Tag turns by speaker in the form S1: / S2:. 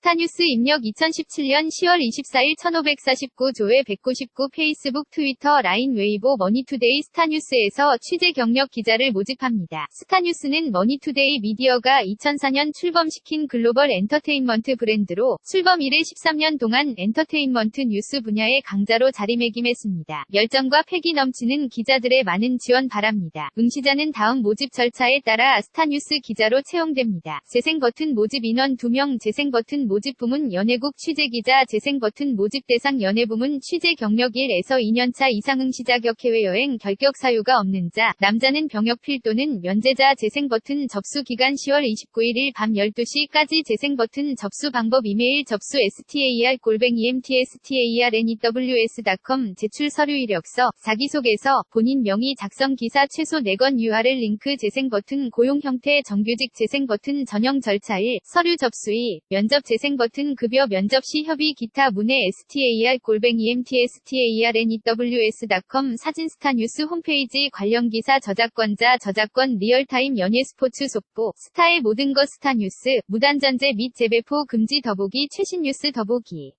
S1: 스타뉴스 입력 2017년 10월 24일 1549조회 199 페이스북 트위터 라인 웨이보 머니투데이 스타뉴스에서 취재 경력 기자를 모집합니다. 스타뉴스는 머니투데이 미디어가 2004년 출범시킨 글로벌 엔터테인먼트 브랜드로 출범 이래 13년 동안 엔터테인먼트 뉴스 분야의 강자로 자리매김했습니다. 열정과 패기 넘치는 기자들의 많은 지원 바랍니다. 응시자는 다음 모집 절차에 따라 스타뉴스 기자로 채용됩니다. 재생 버튼 모집 인원 2명 재생 버튼 모집 부문 연예국 취재기자 재생버튼 모집 대상 연예부문 취재 경력 1에서 2년차 이상 응시자격 해외여행 결격 사유가 없는 자 남자는 병역필 또는 면제자 재생버튼 접수 기간 10월 29일 밤 12시까지 재생버튼 접수 방법 이메일 접수 star 골뱅이 mtstарnews.com 제출 서류 이력서 자기소개서 본인 명의 작성 기사 최소 4건 URL 링크 재생 버튼 고용 형태 정규직 재생 버튼 전형 절차 1 서류 접수 2 면접 재생 버튼 급여 면접 시 협의 기타 문의 star 골뱅이 mtstarnews.com 사진스타 뉴스 홈페이지 관련 기사 저작권자 저작권 리얼타임 연예 스포츠 속보 스타의 모든 것 스타 뉴스 무단전제 및 재배포 금지 더보기 최신 뉴스 더보기